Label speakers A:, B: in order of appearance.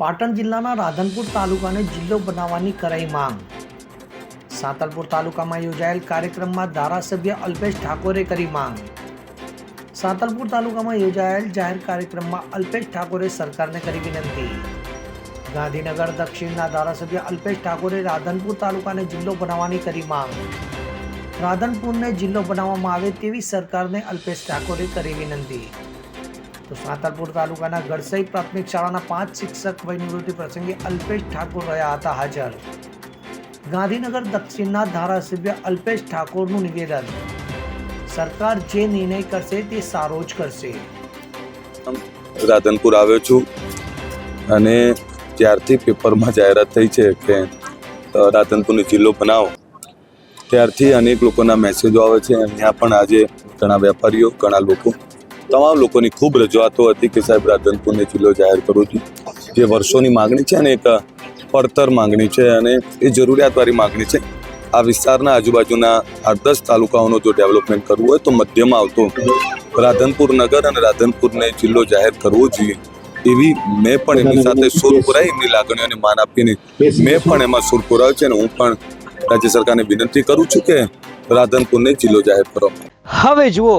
A: પાટણ જિલ્લાના રાધનપુર તાલુકાને જિલ્લો બનાવવાની કરાઈ માંગ. સાંતલપુર તાલુકામાં યોજાયેલ કાર્યક્રમમાં ધારાસભ્ય અલ્પેશ ઠાકોરે કરી માંગ. સાંતલપુર તાલુકામાં યોજાયેલ જાહેર કાર્યક્રમમાં અલ્પેશ ઠાકોરે સરકારને કરી વિનંતી. ગાંધીનગર દક્ષિણના ધારાસભ્ય અલ્પેશ ઠાકોરે રાધનપુર તાલુકાને જિલ્લો બનાવવાની કરી માંગ. રાધનપુરને જિલ્લો બનાવવામાં આવે તેવી સરકારને અલ્પેશ ઠાકોરે કરી વિનંતી. તો સાંતલપુર તાલુકાના ગડસઈ પ્રાથમિક શાળાના પાંચ શિક્ષક વયનિવૃત્તિ પ્રસંગે અલ્પેશ ઠાકોર રહ્યા હતા હાજર. ગાંધીનગર દક્ષિણના ધારાસભ્ય અલ્પેશ ઠાકોરનું નિવેદન. સરકાર જે નિર્ણય કરશે તે સારો જ કરશે.
B: રાધનપુર આવ્યો છું અને જ્યારથી પેપરમાં જાહેરાત થઈ છે કે રાધનપુરને જિલ્લો બનાવો. ત્યારથી અનેક લોકોના મેસેજો આવે છે. અહીંયા પણ આજે ઘણા વેપારીઓ, ઘણા લોકો તમામ લોકોની ખૂબ રજૂઆતો હતી કે સાહેબ રાધનપુરને જિલ્લો જાહેર કરવો જોઈએ જે વર્ષોની માગણી છે અને એક પડતર માગણી છે અને એ જરૂરિયાતવાળી માગણી છે. આ વિસ્તારના આજુબાજુના આઠ દસ તાલુકાઓનો જો ડેવલપમેન્ટ કરવું હોય તો મધ્યમાં આવતો રાધનપુર નગર અને રાધનપુરને જિલ્લો જાહેર કરવો જોઈએ. એવી મેં પણ એમની સાથે સુર પુરાઈ, એમની લાગણીઓને માન આપીને મેં પણ એમાં સુર પુરાવ્યો છે અને હું પણ રાજ્ય સરકારને વિનંતી કરું છું કે રાધનપુરને જિલ્લો જાહેર કરો.
C: હવે જુઓ